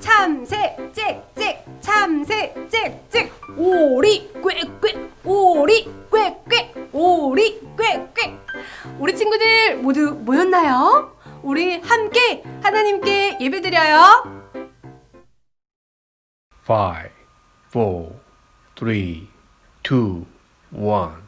참새 짹짹 참새 짹짹 오리 꾀꾀. 오리 꾀꾀. 오리 꾀꾀. 우리 친구들 모두 모였나요? 우리 함께 하나님께 예배드려요. 5 4 3 2 1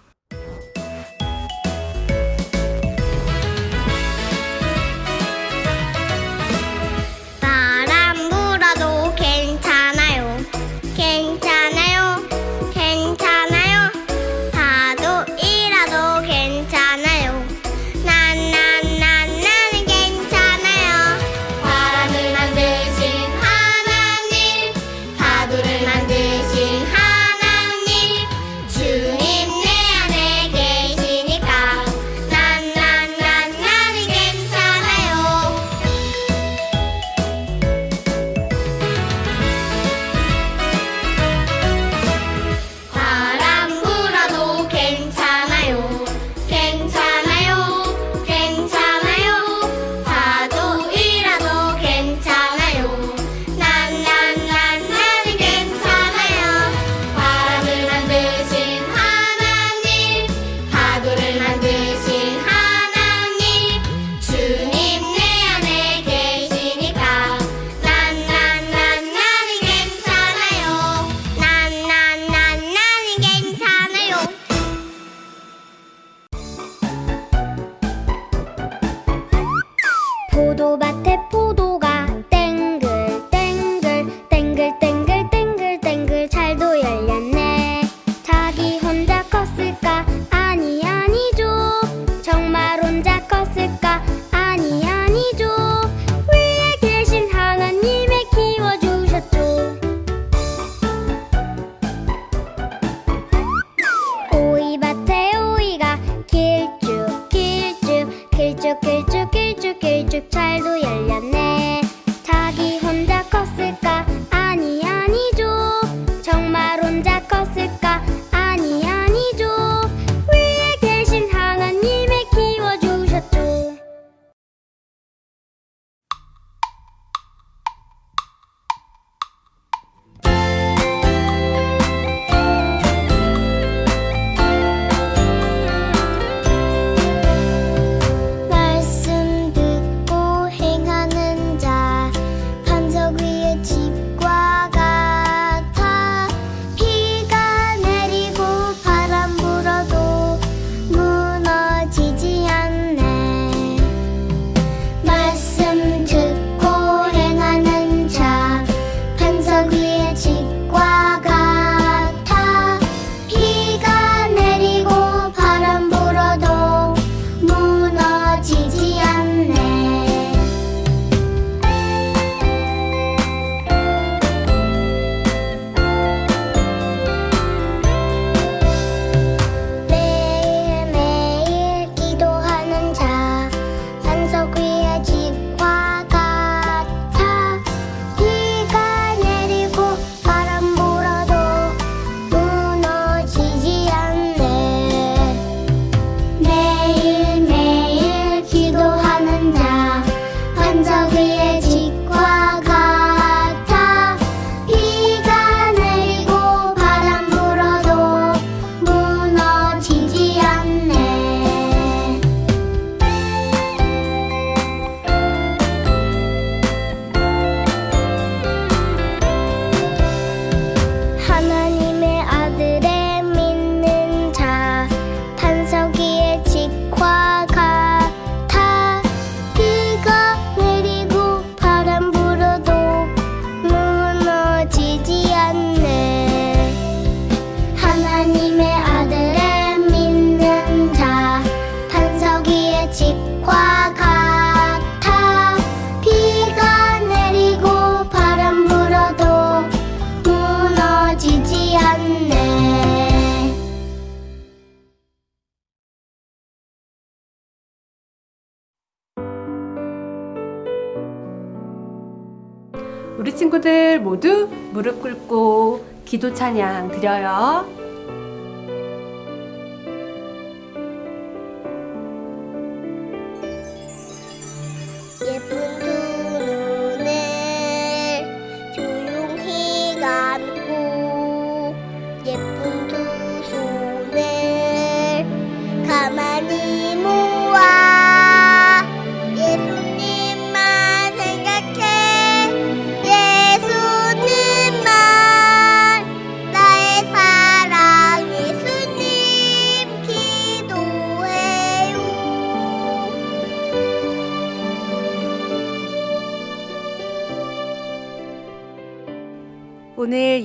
우리 친구들 모두 무릎 꿇고 기도 찬양 드려요.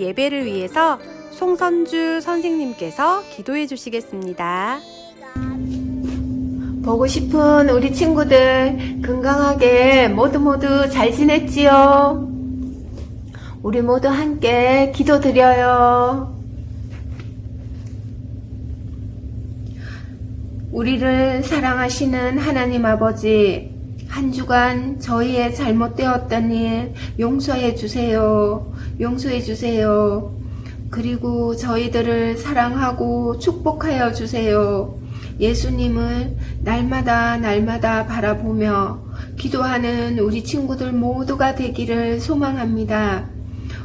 예배를 위해서 송선주 선생님께서 기도해 주시겠습니다. 보고 싶은 우리 친구들 건강하게 모두 모두 잘 지냈지요? 우리 모두 함께 기도드려요. 우리를 사랑하시는 하나님 아버지, 한 주간 저희의 잘못되었던 일 용서해 주세요. 용서해 주세요. 그리고 저희들을 사랑하고 축복하여 주세요. 예수님을 날마다 날마다 바라보며 기도하는 우리 친구들 모두가 되기를 소망합니다.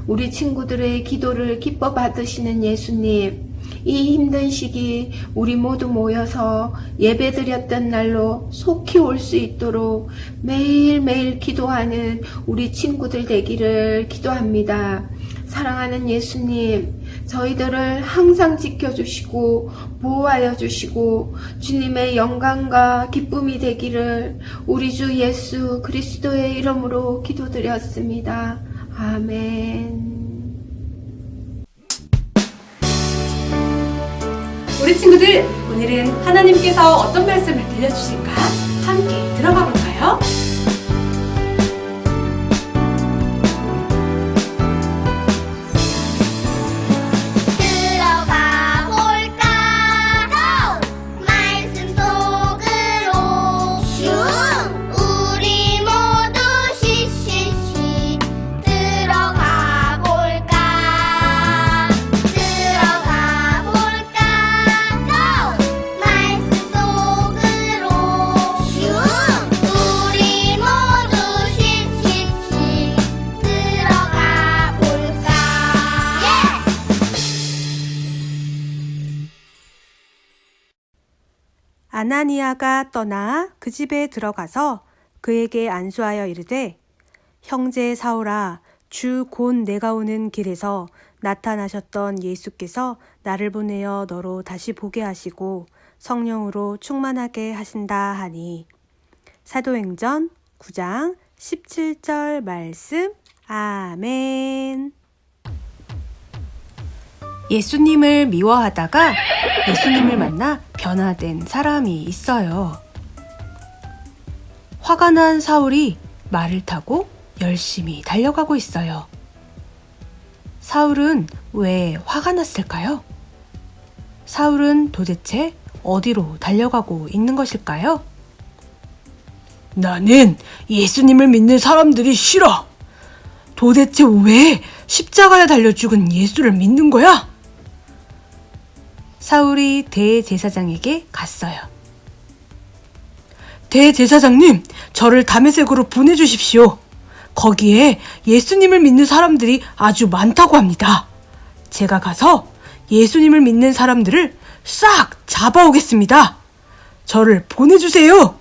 우리 친구들의 기도를 기뻐 받으시는 예수님, 이 힘든 시기 우리 모두 모여서 예배드렸던 날로 속히 올 수 있도록 매일매일 기도하는 우리 친구들 되기를 기도합니다. 사랑하는 예수님, 저희들을 항상 지켜주시고 보호하여 주시고 주님의 영광과 기쁨이 되기를 우리 주 예수 그리스도의 이름으로 기도드렸습니다. 아멘. 우리 친구들, 오늘은 하나님께서 어떤 말씀을 들려주실까? 함께 들어가 볼까요? 아나니아가 떠나 그 집에 들어가서 그에게 안수하여 이르되 형제 사울아 주곧 내가 오는 길에서 나타나셨던 예수께서 나를 보내어 너로 다시 보게 하시고 성령으로 충만하게 하신다 하니. 사도행전 9장 17절 말씀. 아멘 예수님을 미워하다가 예수님을 만나 변화된 사람이 있어요. 화가 난 사울이 말을 타고 열심히 달려가고 있어요. 사울은 왜 화가 났을까요? 사울은 도대체 어디로 달려가고 있는 것일까요? 나는 예수님을 믿는 사람들이 싫어. 도대체 왜 십자가에 달려 죽은 예수를 믿는 거야? 사울이 대제사장에게 갔어요. 대제사장님, 저를 담에색으로 보내주십시오. 거기에 예수님을 믿는 사람들이 아주 많다고 합니다. 제가 가서 예수님을 믿는 사람들을 싹 잡아오겠습니다. 저를 보내주세요.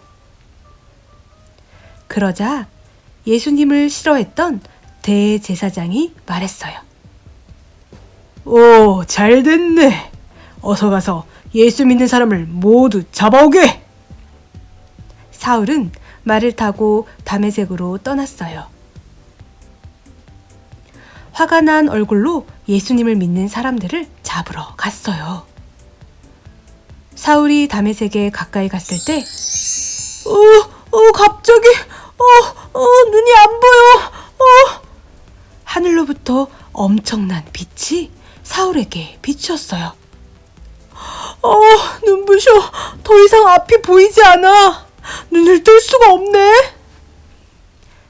그러자 예수님을 싫어했던 대제사장이 말했어요. 오, 잘 됐네. 어서 가서 예수 믿는 사람을 모두 잡아오게! 사울은 말을 타고 담에색으로 떠났어요. 화가 난 얼굴로 예수님을 믿는 사람들을 잡으러 갔어요. 사울이 담에색에 가까이 갔을 때, 어, 어, 갑자기, 어, 어, 눈이 안 보여, 어. 하늘로부터 엄청난 빛이 사울에게 비추었어요. 어, 눈부셔. 더 이상 앞이 보이지 않아. 눈을 뜰 수가 없네.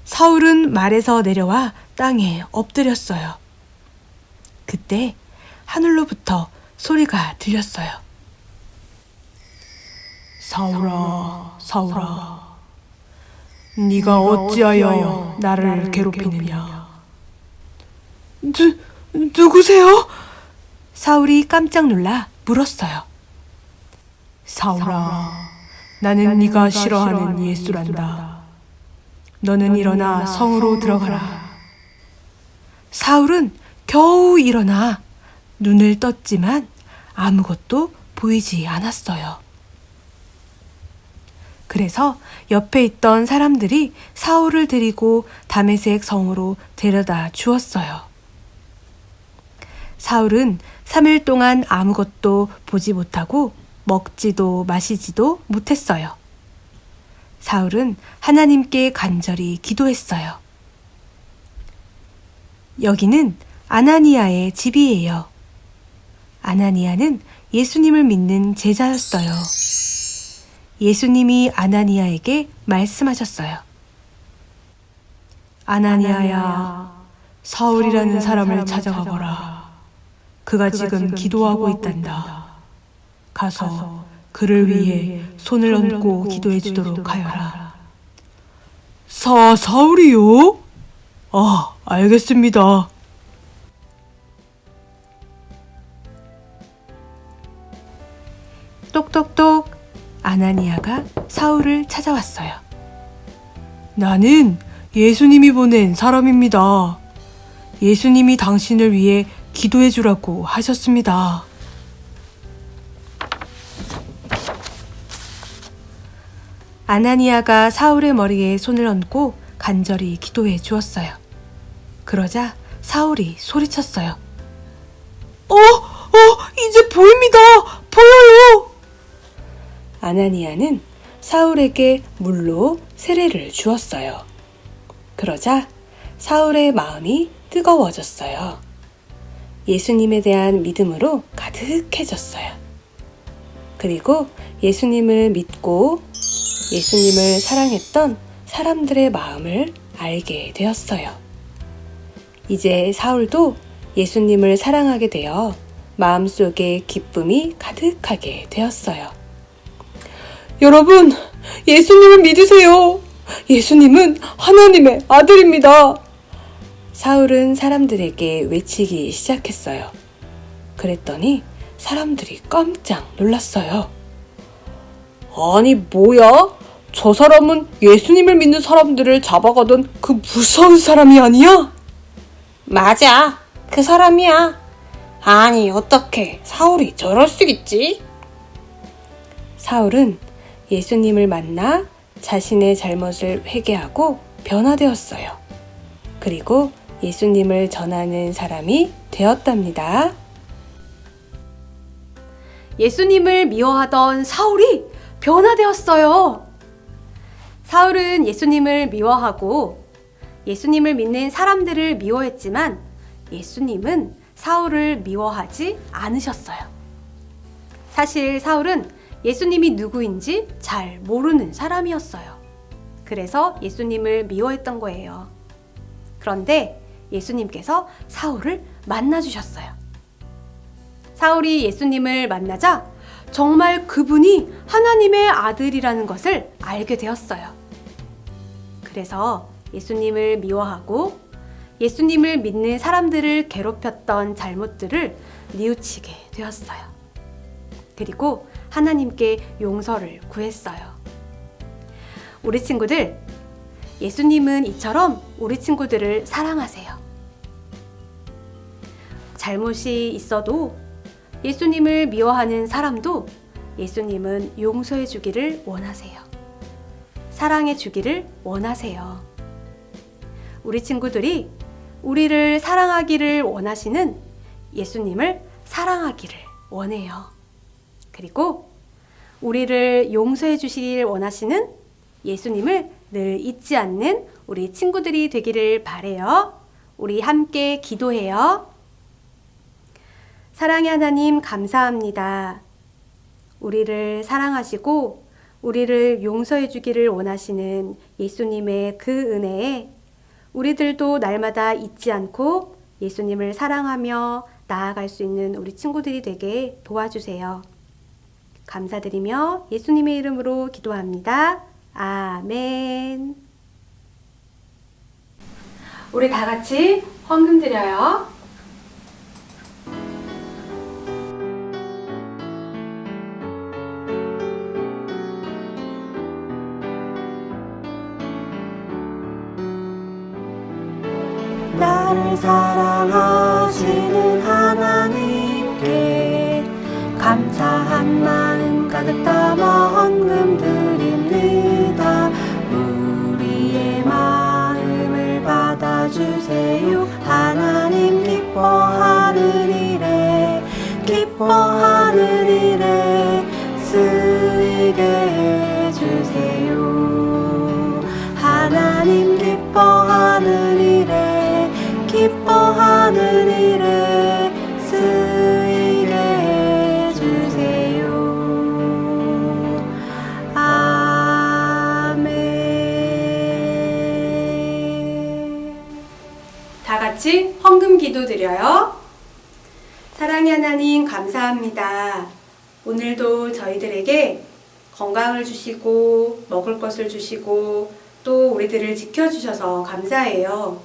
사울은 말에서 내려와 땅에 엎드렸어요. 그때 하늘로부터 소리가 들렸어요. 사울아, 사울아, 네가 어찌하여 나를 괴롭히느냐? 누, 누구세요? 사울이 깜짝 놀라 물었어요. 사울아, 나는 네가 싫어하는 예수란다. 너는 일어나 성으로 들어가라. 사울은 겨우 일어나 눈을 떴지만 아무것도 보이지 않았어요. 그래서 옆에 있던 사람들이 사울을 데리고 다메섹 성으로 데려다 주었어요. 사울은 3일 동안 아무것도 보지 못하고 먹지도 마시지도 못했어요. 사울은 하나님께 간절히 기도했어요. 여기는 아나니아의 집이에요. 아나니아는 예수님을 믿는 제자였어요. 예수님이 아나니아에게 말씀하셨어요. 아나니아야, 사울이라는 사람을 찾아가거라. 그가 지금 기도하고 있단다. 가서 그를 위해 손을 얹고 기도해 주도록 하여라. 사, 사울이요? 아, 알겠습니다. 똑똑똑 아나니아가 사울을 찾아왔어요. 나는 예수님이 보낸 사람입니다. 예수님이 당신을 위해 기도해 주라고 하셨습니다. 아나니아가 사울의 머리에 손을 얹고 간절히 기도해 주었어요. 그러자 사울이 소리쳤어요. 어, 어, 이제 보입니다. 보여요. 아나니아는 사울에게 물로 세례를 주었어요. 그러자 사울의 마음이 뜨거워졌어요. 예수님에 대한 믿음으로 가득해졌어요. 그리고 예수님을 믿고 예수님을 사랑했던 사람들의 마음을 알게 되었어요. 이제 사울도 예수님을 사랑하게 되어 마음속에 기쁨이 가득하게 되었어요. 여러분, 예수님을 믿으세요. 예수님은 하나님의 아들입니다. 사울은 사람들에게 외치기 시작했어요. 그랬더니 사람들이 깜짝 놀랐어요. 아니, 뭐야? 저 사람은 예수님을 믿는 사람들을 잡아가던 그 무서운 사람이 아니야? 맞아. 그 사람이야. 아니, 어떻게 사울이 저럴 수 있지? 사울은 예수님을 만나 자신의 잘못을 회개하고 변화되었어요. 그리고 예수님을 전하는 사람이 되었답니다. 예수님을 미워하던 사울이 변화되었어요. 사울은 예수님을 미워하고 예수님을 믿는 사람들을 미워했지만 예수님은 사울을 미워하지 않으셨어요. 사실 사울은 예수님이 누구인지 잘 모르는 사람이었어요. 그래서 예수님을 미워했던 거예요. 그런데 예수님께서 사울을 만나주셨어요. 사울이 예수님을 만나자 정말 그분이 하나님의 아들이라는 것을 알게 되었어요. 그래서 예수님을 미워하고 예수님을 믿는 사람들을 괴롭혔던 잘못들을 뉘우치게 되었어요. 그리고 하나님께 용서를 구했어요. 우리 친구들, 예수님은 이처럼 우리 친구들을 사랑하세요. 잘못이 있어도 예수님을 미워하는 사람도 예수님은 용서해 주기를 원하세요. 사랑해 주기를 원하세요. 우리 친구들이 우리를 사랑하기를 원하시는 예수님을 사랑하기를 원해요. 그리고 우리를 용서해 주시길 원하시는 예수님을 늘 잊지 않는 우리 친구들이 되기를 바래요. 우리 함께 기도해요. 사랑의 하나님 감사합니다. 우리를 사랑하시고 우리를 용서해 주기를 원하시는 예수님의 그 은혜에 우리들도 날마다 잊지 않고 예수님을 사랑하며 나아갈 수 있는 우리 친구들이 되게 도와주세요. 감사드리며 예수님의 이름으로 기도합니다. 아멘. 우리 다 같이 헌금 드려요. 사랑하시는 하나님께 감사한 마음 가득 담아 건강을 주시고, 먹을 것을 주시고, 또 우리들을 지켜주셔서 감사해요.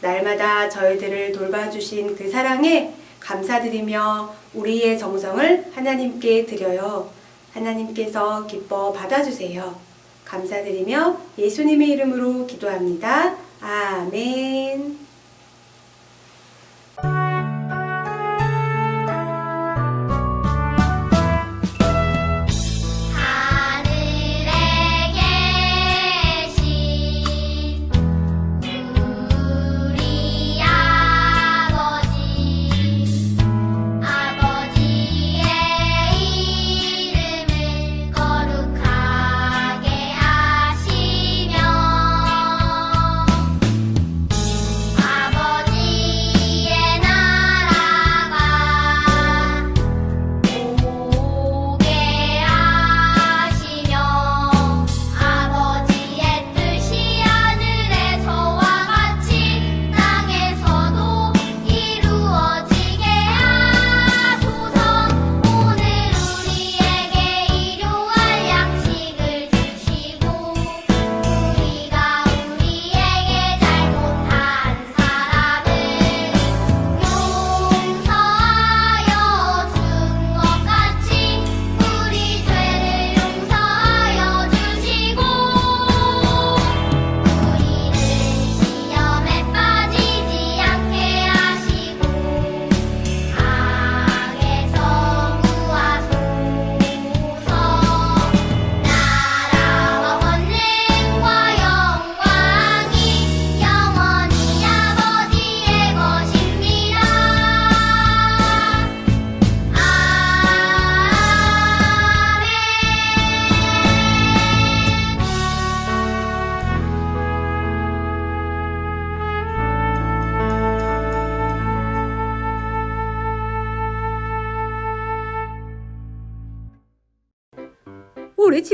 날마다 저희들을 돌봐주신 그 사랑에 감사드리며 우리의 정성을 하나님께 드려요. 하나님께서 기뻐 받아주세요. 감사드리며 예수님의 이름으로 기도합니다. 아멘.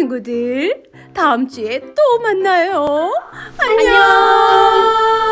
친구들 다음 주에 또 만나요. 안녕.